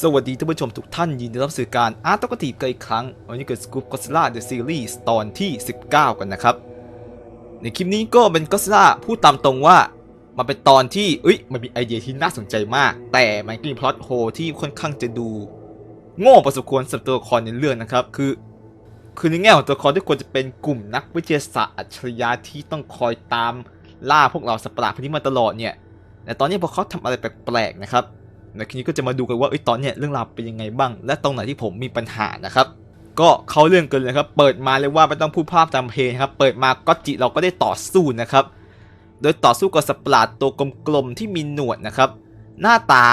สวัสดีท่านผู้ชมทุกท่านยินดีรับสู่การอาร์ตกตีกันอีกครั้งวันนี้เกิดสกู๊ปก็ซิล่าเดอะซีรีส์ตอนที่ 19 กันนะครับ ในคลิปนี้ก็เป็นก็ซิล่าพูดตามตรงว่า มันเป็นตอนที่เอ้ยมันมีไอเดียที่น่าสนใจมาก แต่มันก็มีพล็อตโฮที่ค่อนข้างจะดู โง่พอสมควรสำหรับตัวละครในเรื่องนะครับ คือ คือในแง่ของตัวละครที่ควรจะเป็นกลุ่มนักวิทยาศาสตร์อัจฉริยะที่ต้องคอยตามล่าพวกเราสัตว์ประหลาดพวกนี้มาตลอดเนี่ยแต่ตอนนี้พอเขาทำอะไรแปลกๆนะครับ นคลิปนี้ก็จะมาดูกันว่าอตอนเนี้ยเรื่องราวเป็นยังไงบ้าง และตรงไหนที่ผมมีปัญหานะครับก็เข้าเรื่องกันเลยครับ เปิดมาเลยว่าไม่ต้องพูดภาพตามเพลงครับ เปิดมาก็จิเราก็ได้ต่อสู้นะครับ โดยต่อสู้กับสัตว์ประหลาดตัวกลมๆที่มีหนวดนะครับ หน้าตา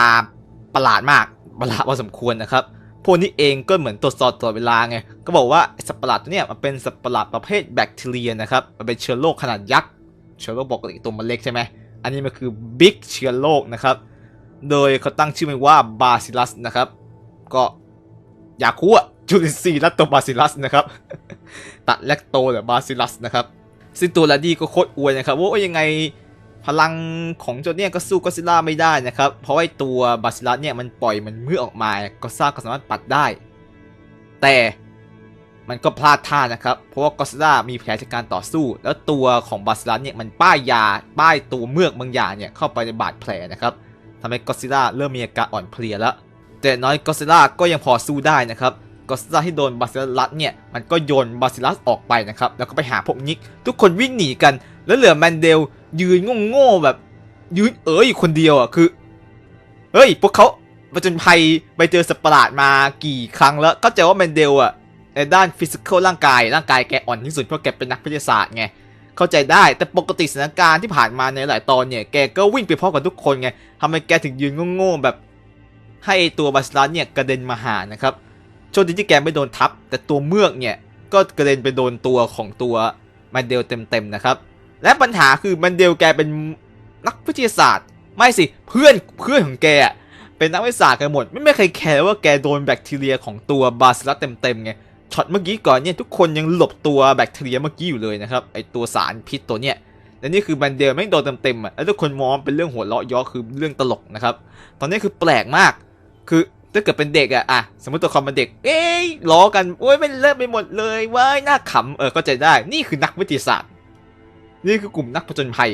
ประหลาดมากประหลาดพอสมควรนะครับ พวกนี้เองก็เหมือนตรวจสอบตลอดเวลาไง ก็บอกว่าสัตว์ประหลาดตัวเนี้ยมันเป็นสัตว์ประหลาดประเภทแบคทีเรียนะครับ มันเป็นเชื้อโรคขนาดยักษ์ เชื้อโรคปกติตัวมันเล็กใช่ไหม อันนี้มันคือบิ๊กเชื้อโรคนะครับ โดยเขาตั้งชื่อมันว่าบาซิลัสนะครับ ก็ยาคุอะจุลินทรีย์ละตัวบาซิลัสนะครับตัดแลคโตหรือบาซิลัสนะครับซึ่งตัวลาดี้ก็โคตรอวยนะครับว่ายังไงพลังของเจ้าเนี่ยก็สู้ก็ซิล่าไม่ได้นะครับ เพราะว่าไอ้ตัวบาซิลัสเนี่ยมันปล่อยมันเมื่อออกมาก็ซ่าก็สามารถปัดได้ แต่มันก็พลาดท่านะครับ เพราะว่ากอดซิลล่ามีแผลจากการต่อสู้ แล้วตัวของบาซิลัสเนี่ยมันป้ายยาป้ายตัวเมือกบางอย่างเนี่ยเข้าไปในบาดแผลนะครับ ทำให้กอดซิล่าเริ่มมีอาการอ่อนเพลียแล้วแต่น้อยกอดซิล่าก็ยังพอสู้ได้นะครับกอดซิล่าที่โดนบาซิลัสเนี่ยมันก็โยนบาซิลัสออกไปนะครับแล้วก็ไปหาพวกนิก ทุกคนวิ่งหนีกัน แล้วเหลือแมนเดลยืนโง่ๆแบบ ยืนเอ๋ยอยู่คนเดียวอะคือเฮ้ยพวกเขาปจนภัยไปเจอสัตว์ประหลาดมากี่ครั้งแล้วก็เจอว่าแมนเดลอะในด้านฟิสิกอลร่างกายร่างกายแกอ่อนที่สุดเพราะแกเป็นนักวิทยาศาสตร์ไง เข้าใจได้แต่ปกติสถานการณ์ที่ผ่านมาในหลายตอนเนี่ยแกก็วิ่งไปพร้อมกับทุกคนไงทำไมแกถึงยืนโง่ๆแบบให้ตัวบาสลัสเนี่ยกระเด็นมาหานะครับโชคดีที่แกไม่โดนทับ แต่ตัวเมือกเนี่ยก็กระเด็นไปโดนตัวของตัวแมนเดลเต็มๆนะครับ และปัญหาคือแมนเดลแกเป็นนักวิทยาศาสตร์ ไม่สิเพื่อนเพื่อนของแกเป็นนักวิทยาศาสตร์กันหมด ไม่ไม่เคยแคร์ว่าแกโดนแบคทีเรียของตัวบาซิลัสเต็มๆไง ช็อตเมื่อกี้ก่อนเนี่ยทุกคนยังหลบตัวแบคทีเรียเมื่อกี้อยู่เลยนะครับไอตัวสารพิษตัวเนี้ยและนี่คือแมนเดลไม่งโดนเต็มๆอะแล้วทุกคนมองเป็นเรื่องหัวเราะย้อคือเรื่องตลกนะครับตอนนี้คือแปลกมาก คือถ้าเกิดเป็นเด็กอะอะสมมติตัวคอมเป็นเด็ก เอ้ยล้อกันโอ้ยไม่เลิกไปหมดเลยว้ายน่าขำเออเข้าใจได้นี่คือนักวิทยาศาสตร์ นี่คือกลุ่มนักผจญภัย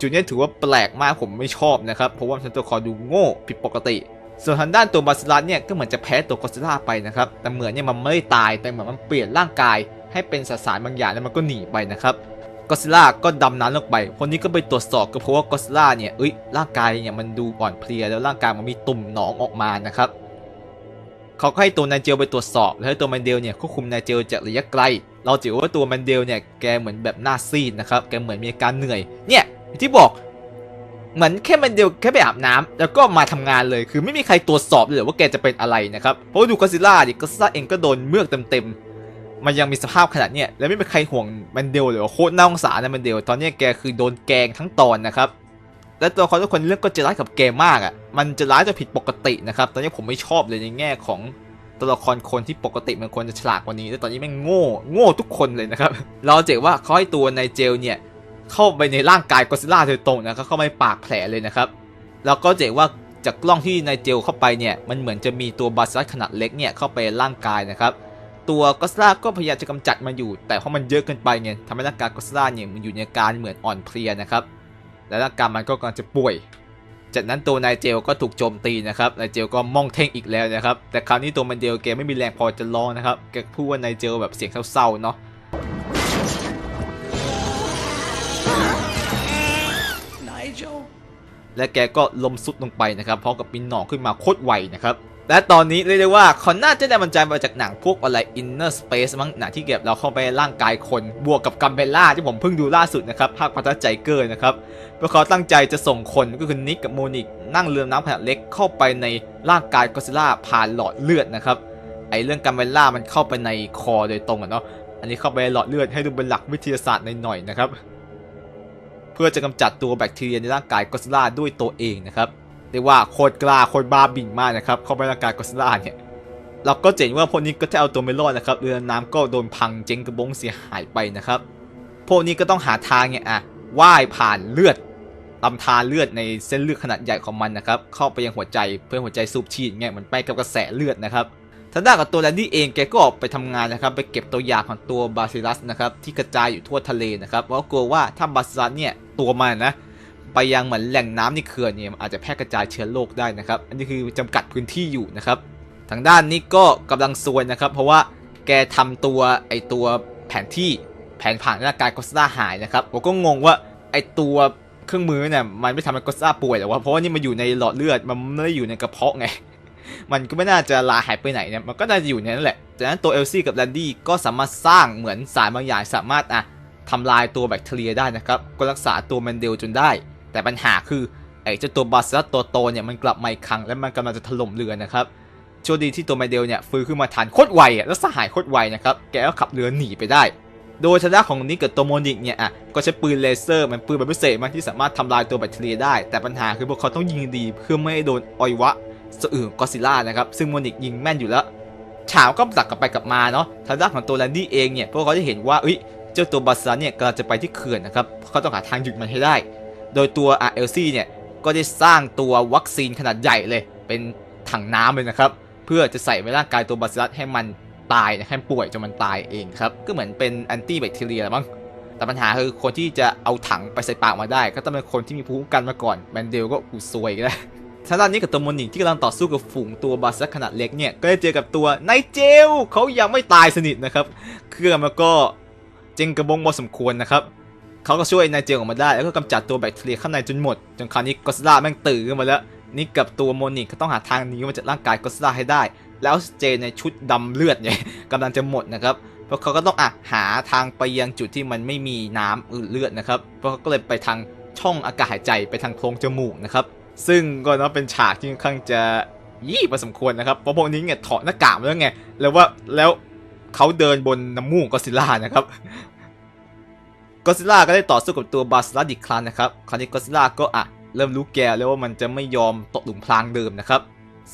จุดนี้ถือว่าแปลกมากผมไม่ชอบนะครับ เพราะว่าฉันตัวครดูโง่ผิดปกติ ส่วนทางด้านตัวบาซิลัสเนี่ยก็เหมือนจะแพ้ตัวกอซิล่าไปนะครับ แต่เหมือนเนี่ยมันไม่ได้ตายแต่เหมือนมันเปลี่ยนร่างกาย ให้เป็นสสารบางอย่างแล้วมันก็หนีไปนะครับกอซิล่าก็ดำน้ำลงไป คนนี้ก็ไปตรวจสอบก็เพราะว่ากอซิล่าเนี่ยเอ้ยร่างกายเนี่ยมันดูอ่อนเพลียแล้วร่างกายมันมีตุ่มหนองออกมานะครับเขาก็ให้ตัวนายเจลไปตรวจสอบ แล้วให้ตัวแมนเดลเนี่ยควบคุมนายเจลจากระยะไกล เราถือว่าตัวแมนเดลเนี่ยแกเหมือนแบบหน้าซีดนะครับ แกเหมือนมีอาการเหนื่อย เนี่ยที่บอก เหมือนแค่แมนเดลแค่ไปอาบน้ำแล้วก็มาทำงานเลยคือไม่มีใครตรวจสอบเลยว่าแกจะเป็นอะไรนะครับเพราะดูกอซิล่าดิกอซิล่าเองก็โดนเมือกเต็มๆมันยังมีสภาพขนาดเนี้ยแล้วไม่มีใครห่วงแมนเดลเลยว่าโคตรน่าสงสารนะแมนเดลตอนนี้แกคือโดนแกงทั้งตอนนะครับและตัวละครทุกคนเรื่องก็จะร้ายกับแกมากอะ มันจะร้ายจนผิดปกตินะครับ ตอนนี้ผมไม่ชอบเลยในแง่ของตัวละครคนที่ปกติมันควรจะฉลาดกว่านี้ แต่ตอนนี้แม่งโง่ โง่ทุกคนเลยนะครับ เราเจอว่าเขาให้ตัวในเจลเนี่ย เข้าไปในร่างกายกอซิล่าโดยตรงนะครับเข้าไปปากแผลเลยนะครับ แล้วก็เจอว่าจากกล้องที่นายเจลเข้าไปเนี่ยมันเหมือนจะมีตัวบาซัสขนาดเล็กเนี่ยเข้าไปร่างกายนะครับ ตัวกอซิล่าก็พยายามจะกำจัดมันอยู่ แต่เพราะมันเยอะเกินไปไงทำให้ร่างกายกอซิล่าเนี่ยมันอยู่ในอาการเหมือนอ่อนเพลียนะครับและร่างกายมันก็กำลังจะป่วย จากนั้นตัวนายเจลก็ถูกโจมตีนะครับนายเจลก็มองเท่งอีกแล้วนะครับ แต่คราวนี้ตัวมันเดลแกไม่มีแรงพอจะร้องนะครับแกพูดว่านายเจลแบบเสียงเศร้าๆเนาะ และแกก็ล้มสุดลงไปนะครับพร้อมกับมีหนองขึ้นมาโคตรไวนะครับและตอนนี้เรียกได้ว่าเขาน่าจะได้บรรจัยมาจากหนังพวกอะไร Inner Space มั้งหนังที่เก็บเราเข้าไปในร่างกายคนบวกกับกัมเบลล่าที่ผมเพิ่งดูล่าสุดนะครับภาคพัฒนาใจเกอร์นะครับเพราะเขาตั้งใจจะส่งคนก็คือนิกกับโมนิกนั่งเรือน้ำขนาดเล็กเข้าไปในร่างกายกอซิล่าผ่านหลอดเลือดนะครับไอเรื่องกัมเบลล่ามันเข้าไปในคอโดยตรงอะเนาะอันนี้เข้าไปหลอดเลือดให้ดูเป็นหลักวิทยาศาสตร์หน่อยๆนะครับ พื่อจะกำจัดตัวแบคทีเรียในร่างกายกอซิล่าด้วยตัวเองนะครับเรียกว่าโคตรกล้าโคตรบ้าบิ่งมากนะครับเข้าไปในร่างกายกอซิล่าเนี่ยเราก็เจ๋งว่าพวกนี้ก็จะเอาตัวไม่รอดนะครับเรือน้ำก็โดนพังเจ๊งกระบงเสียหายไปนะครับ พวกนี้ก็ต้องหาทางเนี่ยอะว่ายผ่านเลือดลำธารเลือดในเส้นเลือดขนาดใหญ่ของมันนะครับเข้าไปยังหัวใจเพื่อหัวใจสูบฉีดเงี้ยเหมือนไปกับกระแสเลือดนะครับ ทางด้านกับตัวแลนดี้เองแกก็ออกไปทำงานนะครับไปเก็บตัวอย่างของตัวบาซิลัสนะครับที่กระจายอยู่ทั่วทะเลนะครับเพราะกลัวว่าถ้าบาซิลัสเนี่ยตัวมันนะไปยังเหมือนแหล่งน้ำในเขื่อนเนี่ยมันอาจจะแพร่กระจายเชื้อโรคได้นะครับอันนี้คือจำกัดพื้นที่อยู่นะครับทางด้านนี้ก็กำลังซวยนะครับ เพราะว่าแกทำตัวไอตัวแผนที่แผนผ่านร่างกายกอสซาหายนะครับผมก็งงว่าไอตัวเครื่องมือเนี่ยมันไม่ทำให้กอสซาป่วยหรอวะเพราะว่านี่มันอยู่ในหลอดเลือดมันไม่ได้อยู่ในกระเพาะไง มันก็ไม่น่าจะลาหายไปไหนเนี่ยมันก็น่าจะอยู่ในนั้นแหละจากนั้นตัวเอลซี่กับแลนดี้ก็สามารถสร้างเหมือนสารบางอย่างสามารถอะทำลายตัวแบคทีเรียได้นะครับก็รักษาตัวแมนเดลจนได้ แต่ปัญหาคือไอ้เจ้าตัวบาสลัสตัวโตเนี่ยมันกลับมาอีกครั้งและมันกำลังจะถล่มเรือนะครับโชคดีที่ตัวไมนเดลเนี่ยฟื้นขึ้นมาทันโคตรไวอะแล้วสหายโคตรไวนะครับแกก็ขับเรือหนีไปได้โดยชนะของนิกกับตัวโมนิกเนี่ยอะก็ใช้ปืนเลเซอร์มันปืนแบบพิเศษมากที่สามารถทำลายตัวแบคทีเรียได้ แต่ปัญหาคือพวกเขาต้องยิงดีเพื่อไม่ให้โดนออยวะ สอื่นกอซิล่านะครับ ซึ่งโมนิกยิงแม่นอยู่แล้วฉาวก็ตักกลับไปกลับมาเนาะทางด้านของตัวแลนดี้เองเนี่ยพวกเขาจะเห็นว่าเอ้ยเจ้าตัวบาสลัสเนี่ยกำลังจะไปที่เขื่อนนะครับเขาต้องหาทางหยุดมันให้ได้ โดยตัวอาเอลซี่เนี่ยก็ได้สร้างตัววัคซีนขนาดใหญ่เลย เป็นถังน้ำเลยนะครับเพื่อจะใส่ไว้ร่างกายตัวบาซิลัสให้มันตายนะให้ป่วยจนมันตายเองครับก็เหมือนเป็นแอนตี้แบคทีเรียมั้งแต่ปัญหาคือคนที่จะเอาถังไปใส่ปากมาได้ ก็ต้องเป็นคนที่มีภูมิคุ้มกันมาก่อนแมนเดลก็กูซวยก็ได้ ทางด้านนี้กับตัวโมนิกที่กำลังต่อสู้กับฝูงตัวบาซิลัสขนาดเล็กเนี่ย ก็ได้เจอกับตัวไนเจลเขายังไม่ตายสนิทนะครับ เครื่องมันก็เจงกระบงพอสมควรนะครับเขาก็ช่วยนายเจลออกมาได้ แล้วก็กำจัดตัวแบคทีเรียข้างในจนหมด จนคราวนี้ก็อดซิลาแม่งตื่นขึ้นมาแล้ว นี่กับตัวโมนิกก็ต้องหาทางหนีมาจากร่างกายก็อดซิลาให้ได้ แล้วเจในชุดดำเลือดเนี่ยกำลังจะหมดนะครับเพราะเขาก็ต้องอะหาทางไปยังจุดที่มันไม่มีน้ำอืดเลือดนะครับ เพราะเขาก็เลยไปทางช่องอากาศหายใจไปทางโพรงจมูกนะครับ ซึ่งก็นับเป็นฉากที่ค่อนข้างจะยี่พอสมควรนะครับ เพราะพวกนี้เนี่ยถอดหน้ากากมาแล้วไง แล้วว่าแล้วเขาเดินบนน้ำมูกกอซิลล่านะครับกอซิลล่าก็ได้ต่อสู้กับตัวบาสลัสอีกครั้งนะครับ คราวนี้กอซิลล่าก็อะเริ่มรู้แกวแล้วว่ามันจะไม่ยอมตกหลุมพรางเดิมนะครับ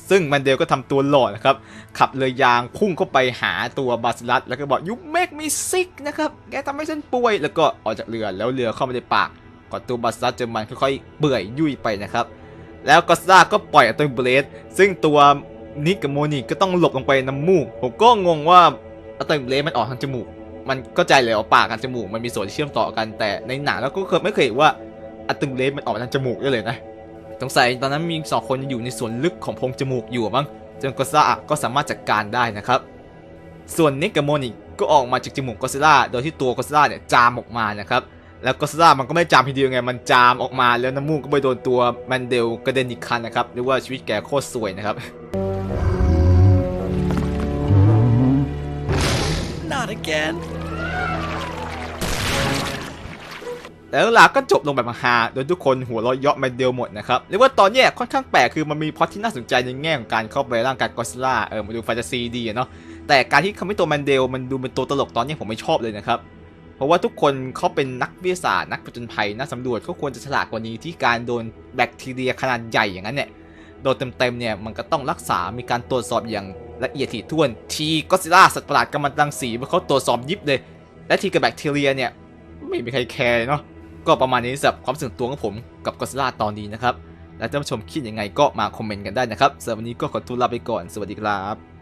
ซึ่งมันเดลก็ทำตัวหล่อนะครับ ขับเรือยางพุ่งเข้าไปหาตัวบาสลัสแล้วก็บอก you make me sick นะครับ แกทำให้ฉันป่วย แล้วก็ออกจากเรือแล้วเรือเข้ามาในปาก ก่อนตัวบาสลัสจะมันค่อยๆเปื่อยยุ่ยไปนะครับ แล้วก็ซ่าก็ปล่อยอัตโนเบรดซึ่งตัวนิกกับโมนิกก็ต้องหลบลงไปในน้ำมูก ผมก็งงว่าอัตโนเบรดมันออกทางจมูก มันก็ใจเลยว่าปากกับจมูกมันมีส่วนเชื่อมต่อกันแต่ในหนังแล้วก็เคยไม่เคยเห็นว่าอัตโนเบรดมันออกทางจมูกด้วยเลยนะสงสัยตอนนั้นมีสองคนอยู่ในส่วนลึกของโพรงจมูกอยู่มั้งจนก็ซ่าก็สามารถจัดการได้นะครับ ส่วนนิกกับโมนิกก็ออกมาจากจมูกก็ซิล่าโดยที่ตัวก็ซิล่าเนี่ยจามออกมานะครับ แล้วก็อดซิลล่ามันก็ไม่ได้จามทีเดียวไง มันจามออกมาแล้วน้ำมูกก็ไปโดนตัวแมนเดลกระเด็นอีกคันนะครับเรียกว่าชีวิตแกโคตรสวยนะครับ Not again. แล้วหลักก็จบลงแบบฮาๆโดยทุกคนหัวเราะเยาะแมนเดลหมดนะครับเรียกว่าตอนเนี้ยค่อนข้างแปลกคือมันมีพล็อตที่น่าสนใจในแง่ของการเข้าไปร่างกายก็อดซิลล่าเออมาดูแฟนตาซีดีอะเนาะแต่การที่เขาไม่ตัวแมนเดลมันดูเป็นตัวตลกตอนเนี้ยผมไม่ชอบเลยนะครับ เพราะว่าทุกคนเขาเป็นนักวิทยาศาสตร์นักผจญภัยนักสำรวจเขาควรจะฉลาดกว่านี้ที่การโดนแบคทีเรียขนาดใหญ่อย่างนั้นเนี่ยโดนเต็มๆเนี่ยมันก็ต้องรักษา มีการตรวจสอบอย่างละเอียดถี่ถ้วน ทีก็ซิล่าสัตว์ประหลาดกำมันรังสีมันเขาตรวจสอบยิบเลย และทีกับแบคทีเรียเนี่ยไม่มีใครแคร์เลยเนาะ ก็ประมาณนี้สำหรับความรู้สึกตัวของผมกับก็ซิล่าตอนนี้นะครับ และท่านผู้ชมคิดยังไงก็มาคอมเมนต์กันได้นะครับสำหรับวันนี้ก็ขอตัวลาไปก่อน สวัสดีครับ